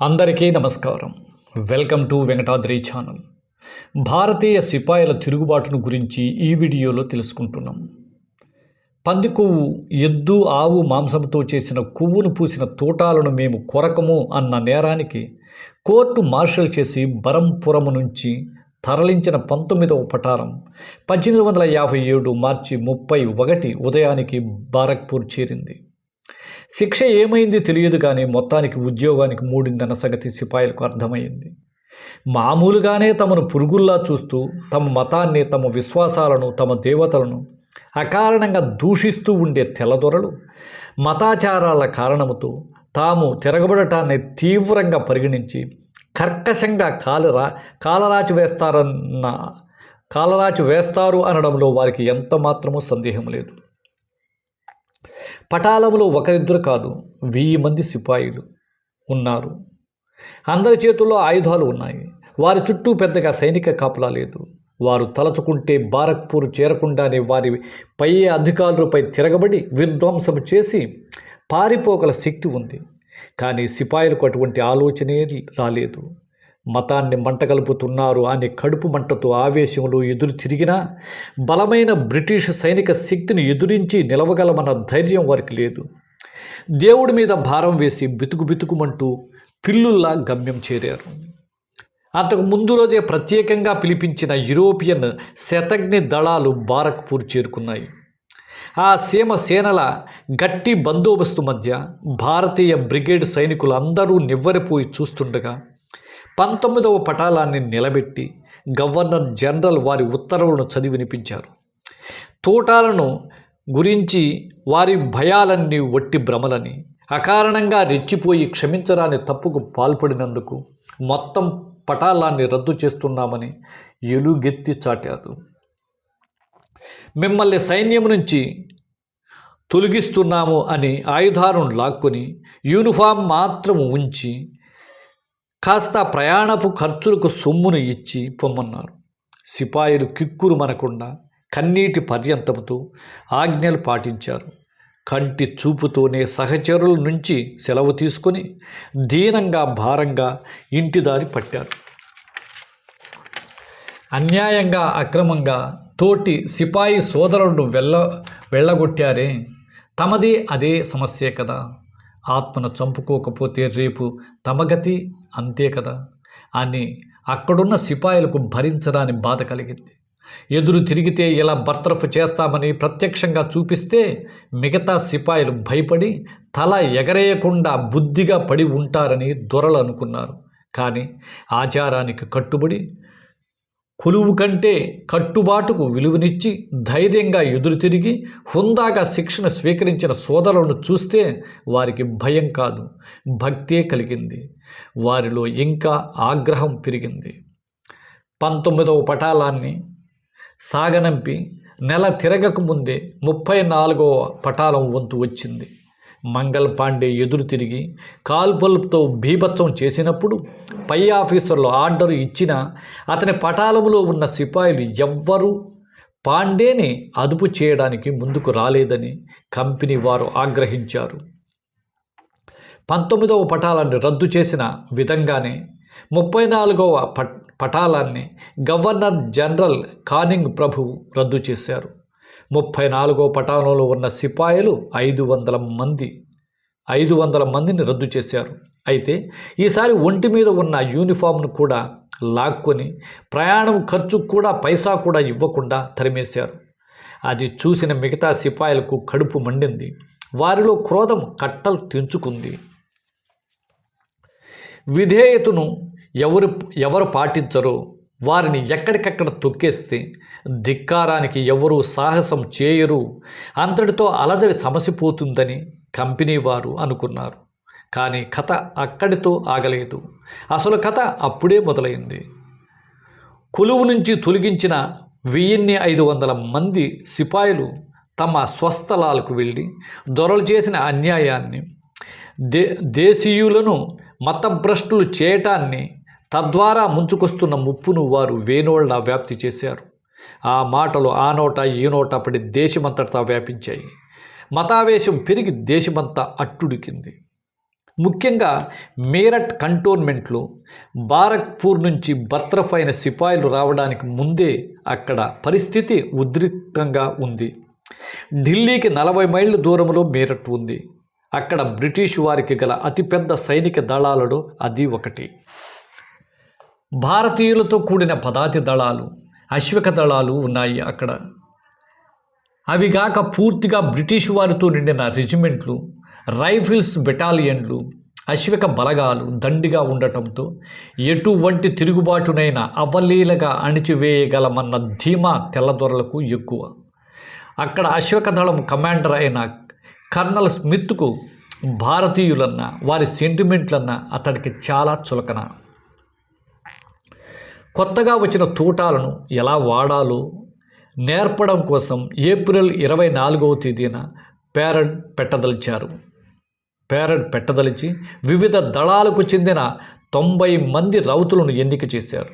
అందరికీ నమస్కారం. Welcome to Venkatadri channel. భారతీయ సిపాయిల తిరుగుబాటును గురించి ఈ వీడియోలో తెలుసుకుంటున్నాం. పంది కొవ్వు ఎద్దు ఆవు మాంసంతో చేసిన కొవ్వును పూసిన తోటాలను మేము కొరకము అన్న నేరానికి కోర్టు మార్షల్ చేసి బరంపురము నుంచి తరలించిన పంతొమ్మిదవ పటారం పద్దెనిమిది వందల యాభై ఏడు మార్చి ముప్పై ఒకటి ఉదయానికి బారక్పూర్ చేరింది. శిక్ష ఏమైంది తెలియదు కానీ మొత్తానికి ఉద్యోగానికి మూడిందన్న సంగతి సిపాయిలకు అర్థమైంది మామూలుగానే తమను పురుగుల్లా చూస్తూ తమ మతాన్ని తమ విశ్వాసాలను తమ దేవతలను అకారణంగా దూషిస్తూ ఉండే తెల్లదొరలు మతాచారాల కారణముతో తాము తిరగబడటాన్ని తీవ్రంగా పరిగణించి కర్కశంగా కాలరా కాలరాచి వేస్తారన్న కాలరాచి వేస్తారు అనడంలో వారికి ఎంత మాత్రమూ సందేహం లేదు. పటాలములో ఒకరిద్దరు కాదు వెయ్యి మంది సిపాయిలు ఉన్నారు. అందరి చేతుల్లో ఆయుధాలు ఉన్నాయి. వారి చుట్టూ పెద్దగా సైనిక కాపలా లేదు. వారు తలచుకుంటే బారక్పూర్ చేరకుండానే వారి పై అధికారులపై తిరగబడి విధ్వంసం చేసి పారిపోగల శక్తి ఉంది. కానీ సిపాయిలకు అటువంటి ఆలోచనే రాలేదు. మతాన్ని మంటగలుపుతున్నారు అనే కడుపు మంటతో ఆవేశంలో ఎదురు తిరిగినా బలమైన బ్రిటిష్ సైనిక శక్తిని ఎదురించి నిలవగలమన్న ధైర్యం వారికి లేదు. దేవుడి మీద భారం వేసి బితుకు బితుకుమంటూ పిల్లుల్లా గమ్యం చేరారు. అంతకు ముందు రోజే ప్రత్యేకంగా పిలిపించిన యూరోపియన్ శతజ్ఞ దళాలు బారక్పూర్ చేరుకున్నాయి. ఆ సీమ సేనల గట్టి బందోబస్తు మధ్య భారతీయ బ్రిగేడ్ సైనికులు అందరూ నివ్వరిపోయి చూస్తుండగా పంతొమ్మిదవ పటాలాన్ని నిలబెట్టి గవర్నర్ జనరల్ వారి ఉత్తర్వులను చదివి వినిపించారు. తోటాలను గురించి వారి భయాలన్నీ ఒట్టి భ్రమలని అకారణంగా రెచ్చిపోయి క్షమించరాని తప్పుకు పాల్పడినందుకు మొత్తం పటాలాన్ని రద్దు చేస్తున్నామని ఎలుగెత్తి చాటారు. మిమ్మల్ని సైన్యం నుంచి తొలగిస్తున్నాము అని ఆయుధాలను లాక్కొని యూనిఫామ్ మాత్రం ఉంచి కాస్త ప్రయాణపు ఖర్చులకు సొమ్మును ఇచ్చి పొమ్మన్నారు. సిపాయిలు కిక్కురు మనకుండా కన్నీటి పర్యంతముతో ఆజ్ఞలు పాటించారు. కంటి చూపుతోనే సహచరుల నుంచి సెలవు తీసుకొని దీనంగా భారంగా ఇంటి దారి పట్టారు. అన్యాయంగా అక్రమంగా తోటి సిపాయి సోదరులను వెళ్ళ వెళ్ళగొట్టారే? తమది అదే సమస్యే కదా? ఆత్మను చంపుకోకపోతే రేపు తమగతి అంతే కదా. అని అక్కడున్న సిపాయిలకు భరించరాని బాధ కలిగింది. ఎదురు తిరిగితే ఇలా బర్తరఫ్ చేస్తామని ప్రత్యక్షంగా చూపిస్తే మిగతా సిపాయిలు భయపడి తల ఎగరేయకుండా బుద్ధిగా పడి ఉంటారని దొరలు అనుకున్నారు. కానీ ఆచారానికి కట్టుబడి కొలువు కంటే కట్టుబాటుకు విలువనిచ్చి ధైర్యంగా ఎదురు తిరిగి హుందాగా శిక్షణ స్వీకరించిన సోదరులను చూస్తే వారికి భయం కాదు భక్తే కలిగింది. వారిలో ఇంకా ఆగ్రహం పెరిగింది. పంతొమ్మిదవ పటాలాన్ని సాగనంపి నెల తిరగక ముందే ముప్పై నాలుగవ పటాలం వంతు వచ్చింది. మంగళ్ పాండే ఎదురు తిరిగి కాల్పులతో బీభత్సం చేసినప్పుడు పై ఆఫీసర్లు ఆర్డర్ ఇచ్చిన అతని పటాలములో ఉన్న సిపాయిలు ఎవ్వరూ పాండేని అదుపు చేయడానికి ముందుకు రాలేదని కంపెనీ వారు ఆగ్రహించారు. పంతొమ్మిదవ పటాలాన్ని రద్దు చేసిన విధంగానే ముప్పై నాలుగవ పట్ పటాలాన్ని గవర్నర్ జనరల్ కానింగ్ ప్రభువు రద్దు చేశారు. ముప్పై నాలుగో పటాలంలో ఉన్న సిపాయిలు ఐదు వందల మంది ఐదు వందల మందిని రద్దు చేశారు. అయితే ఈసారి ఒంటి మీద ఉన్న యూనిఫామ్ను కూడా లాక్కొని ప్రయాణం ఖర్చు కూడా పైసా కూడా ఇవ్వకుండా తరిమేశారు. అది చూసిన మిగతా సిపాయిలకు కడుపు మండింది. వారిలో క్రోధం కట్టలు తెంచుకుంది. విధేయతను ఎవరు ఎవరు పాటించరో? వారిని ఎక్కడికక్కడ తొక్కేస్తే ధిక్కారానికి ఎవరూ సాహసం చేయరు. అంతటితో అలజడి సమసిపోతుందని కంపెనీ వారు అనుకున్నారు. కానీ కథ అక్కడితో ఆగలేదు. అసలు కథ అప్పుడే మొదలైంది. కొలువు నుంచి తొలగించిన వెయ్యిన్ని ఐదు వందల మంది సిపాయిలు తమ స్వస్థలాలకు వెళ్ళి దొరలు చేసిన అన్యాయాన్ని దే దేశీయులను మతభ్రష్టులు చేయటాన్ని తద్వారా ముంచుకొస్తున్న ముప్పును వారు వేణోళ్ళ వ్యాప్తి చేశారు. ఆ మాటలు ఆ నోట ఈ నోట పడి దేశమంతటా వ్యాపించాయి. మతావేశం పెరిగి దేశమంతా అట్టుడికింది. ముఖ్యంగా మీరట్ కంటోన్మెంట్లో బారక్పూర్ నుంచి బర్తరఫ్ అయిన సిపాయిలు రావడానికి ముందే అక్కడ పరిస్థితి ఉద్రిక్తంగా ఉంది. ఢిల్లీకి నలభై మైళ్ళ దూరంలో మీరట్ ఉంది. అక్కడ బ్రిటిష్ వారికి గల అతిపెద్ద సైనిక దళాలలో అది ఒకటి. భారతీయులతో కూడిన పదాతి దళాలు అశ్విక దళాలు ఉన్నాయి అక్కడ. అవిగాక పూర్తిగా బ్రిటిష్ వారితో నిండిన రెజిమెంట్లు రైఫిల్స్ బెటాలియన్లు అశ్విక బలగాలు దండిగా ఉండటంతో ఎటువంటి తిరుగుబాటునైనా అవలీలగా అణిచివేయగలమన్న ధీమా తెల్లదొరలకు ఎక్కువ. అక్కడ అశ్వక దళం కమాండర్ అయిన కర్నల్ స్మిత్కు భారతీయులన్న వారి సెంటిమెంట్లన్న అతడికి చాలా చులకన. కొత్తగా వచ్చిన తూటాలను ఎలా వాడాలో నేర్పడం కోసం ఏప్రిల్ ఇరవై నాలుగవ తేదీన పేరడ్ పెట్టదలిచారు. పేరడ్ పెట్టదలిచి వివిధ దళాలకు చెందిన తొంభై మంది రౌతులను ఎన్నిక చేశారు.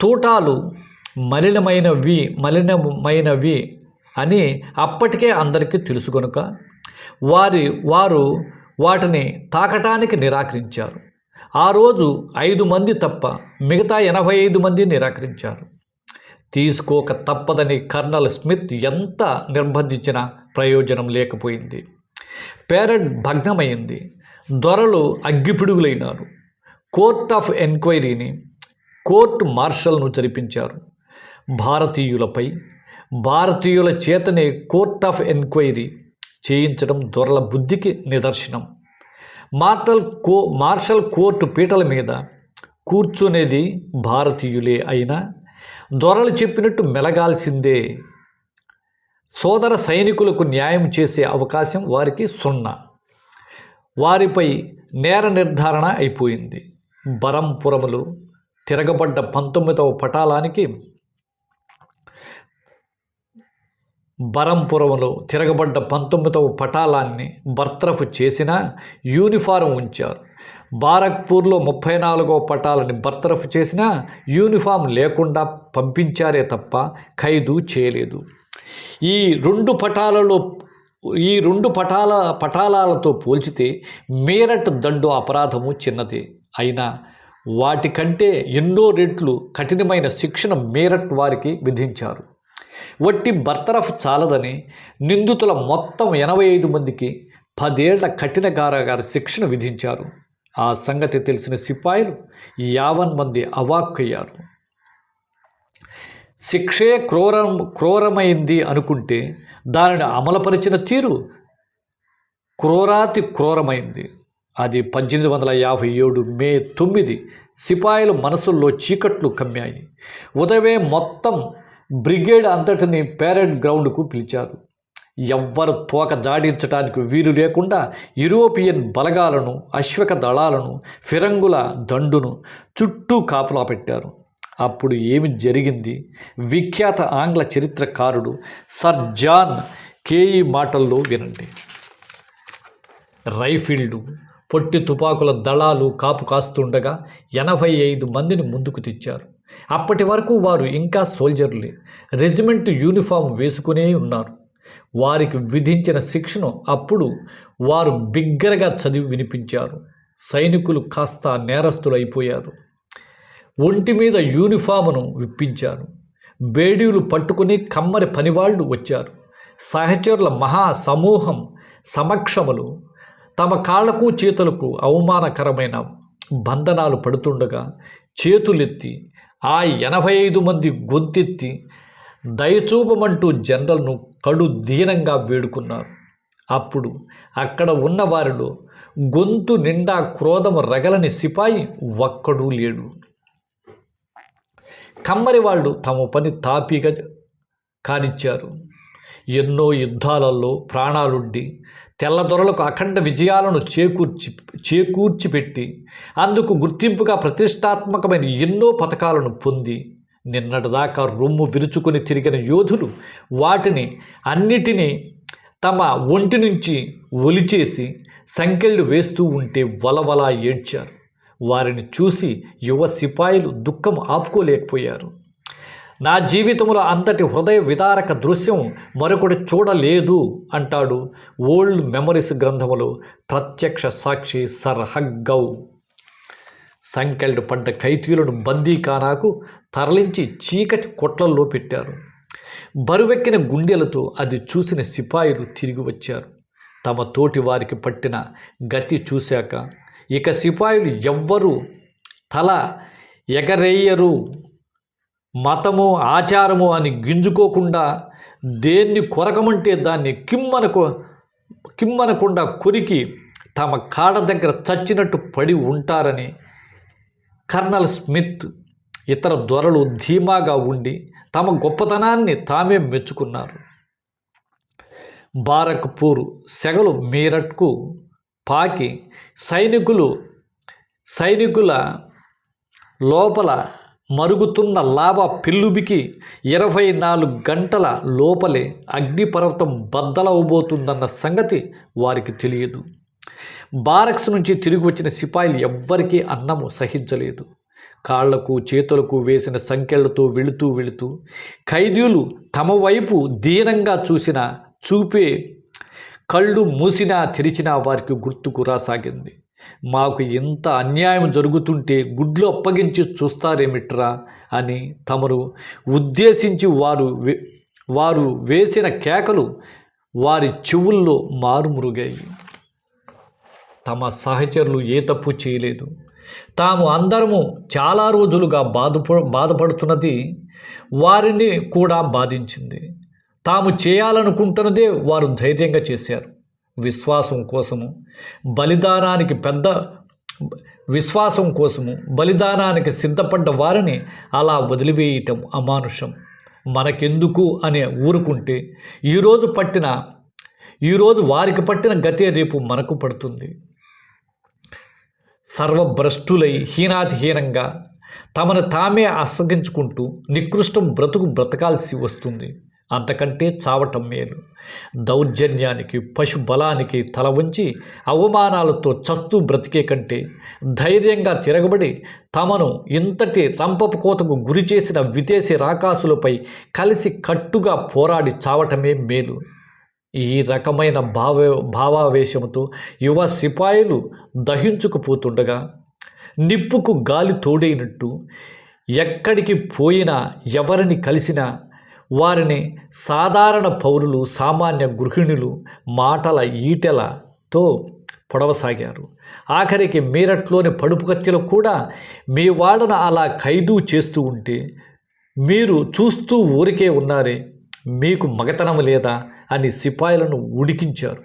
తూటాలు మలినమైనవి మలినమైనవి అని అప్పటికే అందరికీ తెలుసు కనుక వారి వారు వాటిని తాకటానికి నిరాకరించారు. ఆ రోజు ఐదు మంది తప్ప మిగతా ఎనభై ఐదు మంది నిరాకరించారు. తీసుకోక తప్పదని కర్నల్ స్మిత్ ఎంత నిర్బంధించినా ప్రయోజనం లేకపోయింది. పేరడ్ భగ్నమైంది. దొరలు అగ్గిపిడుగులైనారు. కోర్ట్ ఆఫ్ ఎంక్వైరీని కోర్టు మార్షల్ను జరిపించారు. భారతీయులపై భారతీయుల చేతనే కోర్ట్ ఆఫ్ ఎంక్వైరీ చేయించడం దొరల బుద్ధికి నిదర్శనం. మార్టల్ కో మార్షల్ కోర్టు పీటల మీద కూర్చునేది భారతీయులే అయినా దొరలు చెప్పినట్టు మెలగాల్సిందే. సోదర సైనికులకు న్యాయం చేసే అవకాశం వారికి సున్నా. వారిపై నేర నిర్ధారణ అయిపోయింది. బరంపురములు తిరగబడ్డ పంతొమ్మిదవ పటాలానికి బరంపురంలో తిరగబడ్డ పంతొమ్మిదవ పటాలాన్ని బర్తరఫ్ చేసిన యూనిఫారం ఉంచారు. బారక్పూర్లో ముప్పై నాలుగవ పటాలని బర్తరఫ్ చేసిన యూనిఫామ్ లేకుండా పంపించారే తప్ప ఖైదు చేయలేదు. ఈ రెండు పటాలలో ఈ రెండు పటాల పటాలాలతో పోల్చితే మేరట్ దండు అపరాధము చిన్నది. అయినా వాటికంటే ఎన్నో రెట్లు కఠినమైన శిక్షణ మేరట్ వారికి విధించారు. వట్టి బర్తరఫ్ చాలదని నిందితుల మొత్తం ఎనభై ఐదు మందికి పదేళ్ళ కఠిన కారాగార శిక్షణ విధించారు. ఆ సంగతి తెలిసిన సిపాయిలు యావన్ మంది అవాక్కయ్యారు. శిక్షే క్రూరం క్రూరమైంది అనుకుంటే దానిని అమలుపరిచిన తీరు క్రూరాతి క్రూరమైంది. అది పద్దెనిమిది వందల యాభై ఏడు మే తొమ్మిది సిపాయిల మనసుల్లో చీకట్లు కమ్మాయి. ఉదయమే మొత్తం బ్రిగేడ్ అంతటిని పేరెడ్ గ్రౌండ్కు పిలిచారు. ఎవ్వరు తోక జాడించడానికి వీలు లేకుండా యూరోపియన్ బలగాలను అశ్వక దళాలను ఫిరంగుల దండును చుట్టూ కాపలా పెట్టారు. అప్పుడు ఏమి జరిగింది? విఖ్యాత ఆంగ్ల చరిత్రకారుడు సర్ జాన్ కేఈ మాటల్లో వినండి. రైఫిల్డ్ పొట్టి తుపాకుల దళాలు కాపు కాస్తుండగా ఎనభై ఐదు మందిని ముందుకు తెచ్చారు. అప్పటి వరకు వారు ఇంకా సోల్జర్లే. రెజిమెంట్ యూనిఫామ్ వేసుకునే ఉన్నారు. వారికి విధించిన శిక్షను అప్పుడు వారు బిగ్గరగా చదివి వినిపించారు. సైనికులు కాస్త నేరస్తులైపోయారు. ఒంటి మీద యూనిఫామును విప్పించారు. బేడీలు పట్టుకుని కమ్మరి పనివాళ్ళు వచ్చారు. సహచరుల మహా సమూహం సమక్షములు తమ కాళ్ళకు చేతులకు అవమానకరమైన బంధనాలు పడుతుండగా చేతులెత్తి ఆ ఎనభై ఐదు మంది గొంతెత్తి దయచూపమంటూ జనరల్ను కడు దీనంగా వేడుకున్నారు. అప్పుడు అక్కడ ఉన్న వారిలో గొంతు నిండా క్రోధం రగలని సిపాయి ఒక్కడూ లేడు. కమ్మరి వాళ్ళు తమ పని తాపీగా కానిచ్చారు. ఎన్నో యుద్ధాలలో ప్రాణాలుండి తెల్లదొరలకు అఖండ విజయాలను చేకూర్చి చేకూర్చిపెట్టి అందుకు గుర్తింపుగా ప్రతిష్టాత్మకమైన ఎన్నో పథకాలను పొంది నిన్నటిదాకా రొమ్ము విరుచుకొని తిరిగిన యోధులు వాటిని అన్నిటినీ తమ ఒంటి నుంచి ఒలిచేసి సంకెళ్ళు వేస్తూ ఉంటే వలవలా ఏడ్చారు. వారిని చూసి యువ సిపాయిలు దుఃఖం ఆపుకోలేకపోయారు. నా జీవితంలో అంతటి హృదయ విదారక దృశ్యం మరొకటి చూడలేదు అంటాడు. ఓల్డ్ మెమరీస్ గ్రంథములో ప్రత్యక్ష సాక్షి సర్ హగ్గౌ. సంకెళ్ళు పడ్డ ఖైతీలను బందీఖానాకు తరలించి చీకటి కొట్లల్లో పెట్టారు. బరువెక్కిన గుండెలతో అది చూసిన సిపాయిలు తిరిగి వచ్చారు. తమ తోటి వారికి పట్టిన గతి చూశాక ఇక సిపాయిలు ఎవ్వరూ తల ఎగరేయరు. మతము ఆచారము అని గింజుకోకుండా దేన్ని కొరకమంటే దాన్ని కిమ్మనకు కిమ్మనకుండా కొరికి తమ కాడ దగ్గర చచ్చినట్టు పడి ఉంటారని కర్నల్ స్మిత్ ఇతర దొరలు ధీమాగా ఉండి తమ గొప్పతనాన్ని తామే మెచ్చుకున్నారు. బారక్పూర్ సెగలు మీరట్కు పాకి సైనికులు సైనికుల లోపల మరుగుతున్న లావా పిల్లుబికి ఇరవై నాలుగు గంటల లోపలే అగ్నిపర్వతం బద్దలవబోతుందన్న సంగతి వారికి తెలియదు. బారక్స్ నుంచి తిరిగి వచ్చిన సిపాయిలు ఎవ్వరికీ అన్నము సహించలేదు. కాళ్ళకు చేతులకు వేసిన సంఖ్యలతో వెళుతూ వెళుతూ ఖైదీలు తమ వైపు దీనంగా చూసిన చూపే కళ్ళు మూసినా తెరిచినా వారికి గుర్తుకు రాసాగింది. మాకు ఇంత అన్యాయం జరుగుతుంటే గుడ్లు అప్పగించి చూస్తారేమిట్రా అని తమరు ఉద్దేశించి వారు వారు వేసిన కేకలు వారి చెవుల్లో మారుమురుగాయి. తమ సహచరులు ఏ తప్పు చేయలేదు. తాము అందరము చాలా రోజులుగా బాధప బాధపడుతున్నది వారిని కూడా బాధించింది. తాము చేయాలనుకుంటున్నదే వారు ధైర్యంగా చేశారు. విశ్వాసం కోసము బలిదానానికి పెద్ద విశ్వాసం కోసము బలిదానానికి సిద్ధపడ్డ వారిని అలా వదిలివేయటం అమానుషం. మనకెందుకు అనే ఊరుకుంటే ఈరోజు పట్టిన ఈరోజు వారికి పట్టిన గతే రేపు మనకు పడుతుంది. సర్వభ్రష్టులై హీనాతిహీనంగా తమను తామే అసగించుకుంటూ నికృష్టం బ్రతుకు బ్రతకాల్సి వస్తుంది. అంతకంటే చావటం మేలు. దౌర్జన్యానికి పశుబలానికి తల వంచి అవమానాలతో చస్తూ బ్రతికే కంటే ధైర్యంగా తిరగబడి తమను ఇంతటి రంపపు కోతకు గురి చేసిన విదేశీ రాకాసులపై కలిసి కట్టుగా పోరాడి చావటమే మేలు. ఈ రకమైన భావ భావావేశంతో యువ సిపాయిలు దహించుకుపోతుండగా నిప్పుకు గాలి తోడైనట్టు ఎక్కడికి పోయినా ఎవరిని కలిసినా వారిని సాధారణ పౌరులు సామాన్య గృహిణులు మాటల ఈటెలతో పొడవసాగారు. ఆఖరికి మీరట్లోని పడుపు కత్తిలో కూడా మీ వాళ్ళను అలా ఖైదు చేస్తూ ఉంటే మీరు చూస్తూ ఊరికే ఉన్నారే మీకు మగతనం లేదా అని సిపాయిలను ఉడికించారు.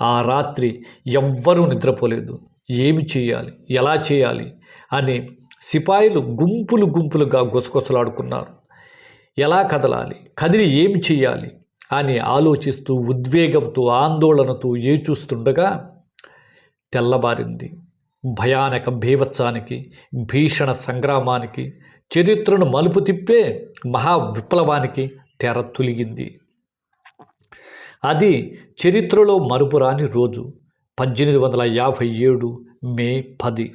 ఆ రాత్రి ఎవ్వరూ నిద్రపోలేదు. ఏమి చేయాలి? ఎలా చేయాలి? అని సిపాయిలు గుంపులు గుంపులుగా గుసగుసలాడుకున్నారు. ఎలా కదలాలి? కదిలి ఏమి చేయాలి అని ఆలోచిస్తూ ఉద్వేగంతో ఆందోళనతో ఏ చూస్తుండగా తెల్లబారింది భయానక భీవత్సానికి భీషణ సంగ్రామానికి చరిత్రను మలుపు తిప్పే మహా విప్లవానికి తెర తొలిగింది. అది చరిత్రలో మరుపురాని రోజు పద్దెనిమిది వందల యాభై ఏడు మే పది.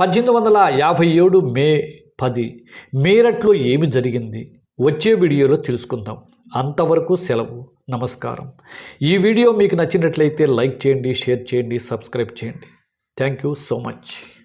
పద్దెనిమిది వందల యాభై ఏడు మే పది. మీరట్లో ఏమి జరిగింది? వచ్చే వీడియోలో తెలుసుకుందాం. అంతవరకు సెలవు. నమస్కారం. ఈ వీడియో మీకు నచ్చినట్లయితే లైక్ చేయండి షేర్ చేయండి సబ్స్క్రైబ్ చేయండి. Thank you so much.